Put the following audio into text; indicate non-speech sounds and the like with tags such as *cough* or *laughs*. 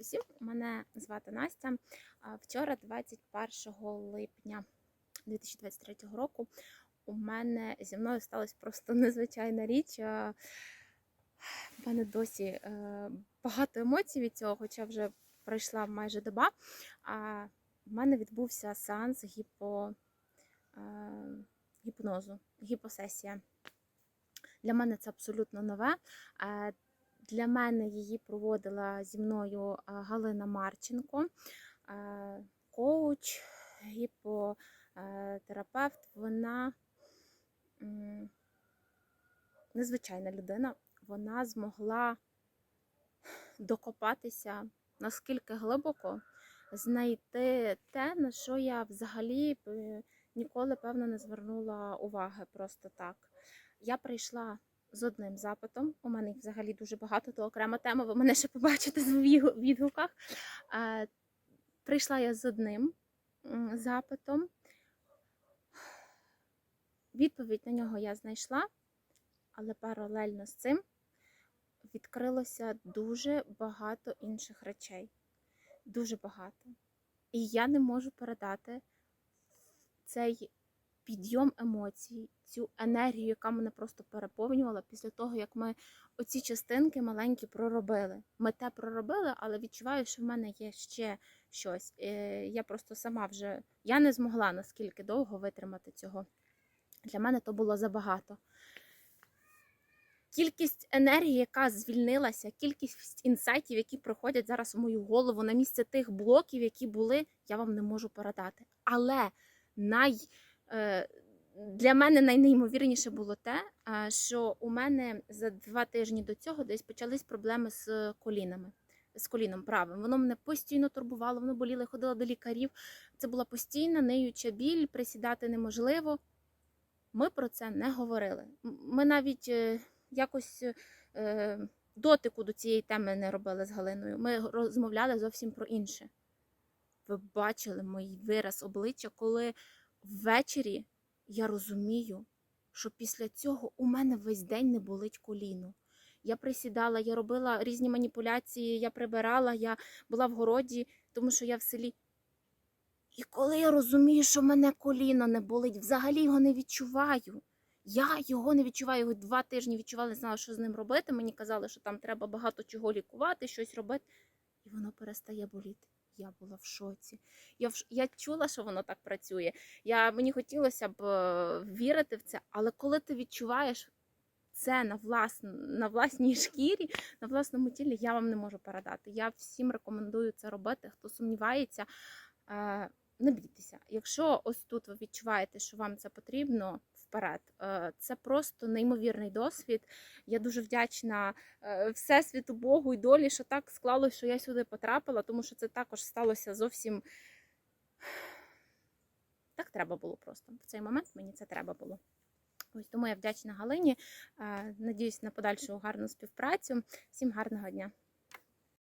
усім! Мене звати Настя. Вчора, 21 липня 2023 року, у мене зі мною сталася просто *laughs* незвичайна річ. В мене досі е, багато емоцій від цього, хоча вже пройшла майже доба. А в мене відбувся сеанс гіпо, е, гіпнозу, гіпосесія. Для мене це абсолютно нове. Е, Для мене її проводила зі мною е, Галина Марченко, е, коуч, гіпотерапевт. Вона незвичайна людина. Вона змогла докопатися наскільки глибоко, знайти те, на що я взагалі ніколи, певно, не звернула уваги просто так. Я прийшла з одним запитом. У мене їх взагалі дуже багато, то окрема тема, ви мене ще побачите в відгуках. Прийшла я з одним запитом. Відповідь на нього я знайшла, але паралельно з цим відкрилося дуже багато інших речей. Дуже багато. І я не можу передати цей підйом емоцій, цю енергію, яка мене просто переповнювала після того, як ми оці частинки маленькі проробили. Ми те проробили, але відчуваю, що в мене є ще щось. Я просто сама вже я не змогла наскільки довго витримати цього. Для мене то було забагато. Кількість енергії, яка звільнилася, кількість інсайтів, які приходять зараз в мою голову на місце тих блоків, які були, я вам не можу передати. Але най, для мене найнеймовірніше було те, е, що у мене за два тижні до цього десь почались проблеми з колінами. З коліном правим. Воно мене постійно турбувало, воно боліло, я ходила до лікарів. Це була постійна ниюча біль, присідати неможливо. Ми про це не говорили. Ми навіть е, якось е, дотику до цієї теми не робили з Галиною. Ми розмовляли зовсім про інше. Ви бачили мій вираз обличчя, коли ввечері я розумію, що після цього у мене весь день не болить коліно. Я присідала, я робила різні маніпуляції, я прибирала, я була в городі, тому що я в селі. І коли я розумію, що мене коліно не болить, взагалі його не відчуваю. Я його не відчуваю. Його два тижні відчувала, не знала, що з ним робити. Мені казали, що там треба багато чого лікувати, щось робити. І воно перестає боліти. Я була в шоці. Я, в... я чула, що воно так працює. Я... Мені хотілося б е, вірити в це, але коли ти відчуваєш це на, влас... на власній шкірі, на власному тілі, я вам не можу передати. Я всім рекомендую це робити. Хто сумнівається, е, не бійтеся. Якщо ось тут ви відчуваєте, що вам це потрібно, вперед. Е, Це просто неймовірний досвід. Я дуже вдячна е, Всесвіту Богу і долі, що так склалося, що я сюди потрапила, тому що це також сталося зовсім так треба було просто. В цей момент мені це треба було. Ось тому я вдячна Галині. Е, Надіюсь на подальшу гарну співпрацю. Всім гарного дня!